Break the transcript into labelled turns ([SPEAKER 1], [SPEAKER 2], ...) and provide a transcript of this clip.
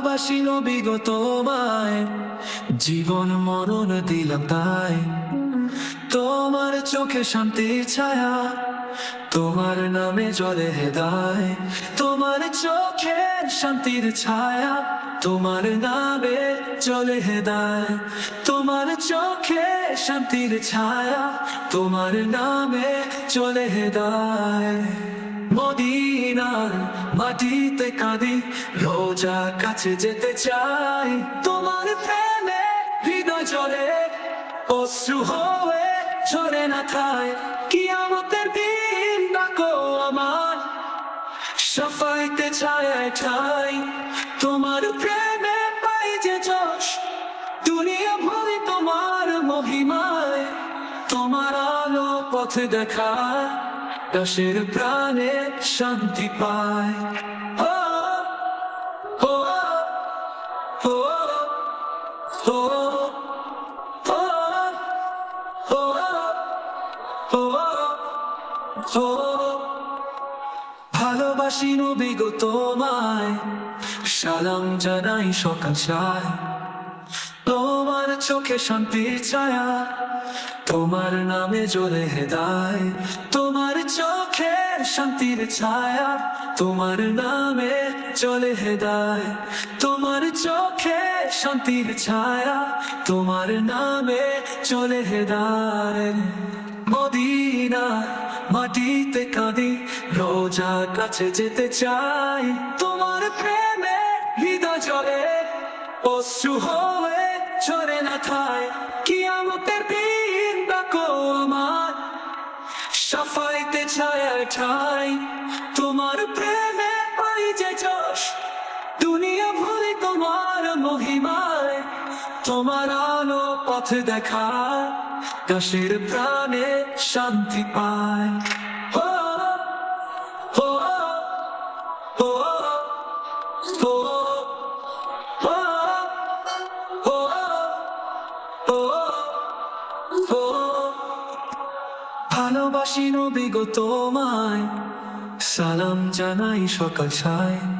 [SPEAKER 1] ভালোবাসি বিগত তোমায়। জীবন মরণ দিলাম তাই। তোমার চোখে শান্তির ছায়া, তোমার নামে জলে হেদায়। তোমার চোখে শান্তির ছায়া, তোমার নামে জলে হেদায়। তোমার চোখে শান্তির ছায়া, তোমার নামে চলে হেদায়। মদিনার মাটিতে কাঁদি, রোজা কাছে যেতে চাই। তোমার প্রেমে হৃদয় জলে অশ্রু হয়ে ঝরে না থায় আমাদের দিন ডাকো আমার সাফাইতে ছায় ঠাই তোমার প্রেমে পাই যে যশ দুনিয়া ভরি তোমার মহিমায় তোমার আলো পথে দেখা দশের প্রাণে শান্তি পায় ও, ও, ও, ও, ভালোবাসি নবী তোমায়, সালাম জানাই সকাল চায় তোমার চোখে শান্তির ছায়া, তোমার নামে জ্বলে হেদায়। তোমার চোখে শান্তির ছায়া, তোমার নামে চলে হেদায়। তোমার চোখে শান্তির ছায়া, তোমার নামে চলে হেদায়। মদিনা মাটিতে কাঁদি, রোজা কাছে যেতে চাই। তোমার প্রেমে হৃদয় জলে, অশ্রু হয়ে ঝরে না থায় কি আমাদের দিন ডাকো আমার সাফাইতে ছায়া ঠাই। তোমার প্রেমে পাই যে যশ, দুনিয়া ভরে তোমার মহিমায়। তোমার আলো পথে দেখা কাশের প্রাণে শান্তি পায়। ভালোবাসি নবী গো তোমায়। সালাম জানাই সকাল সায়।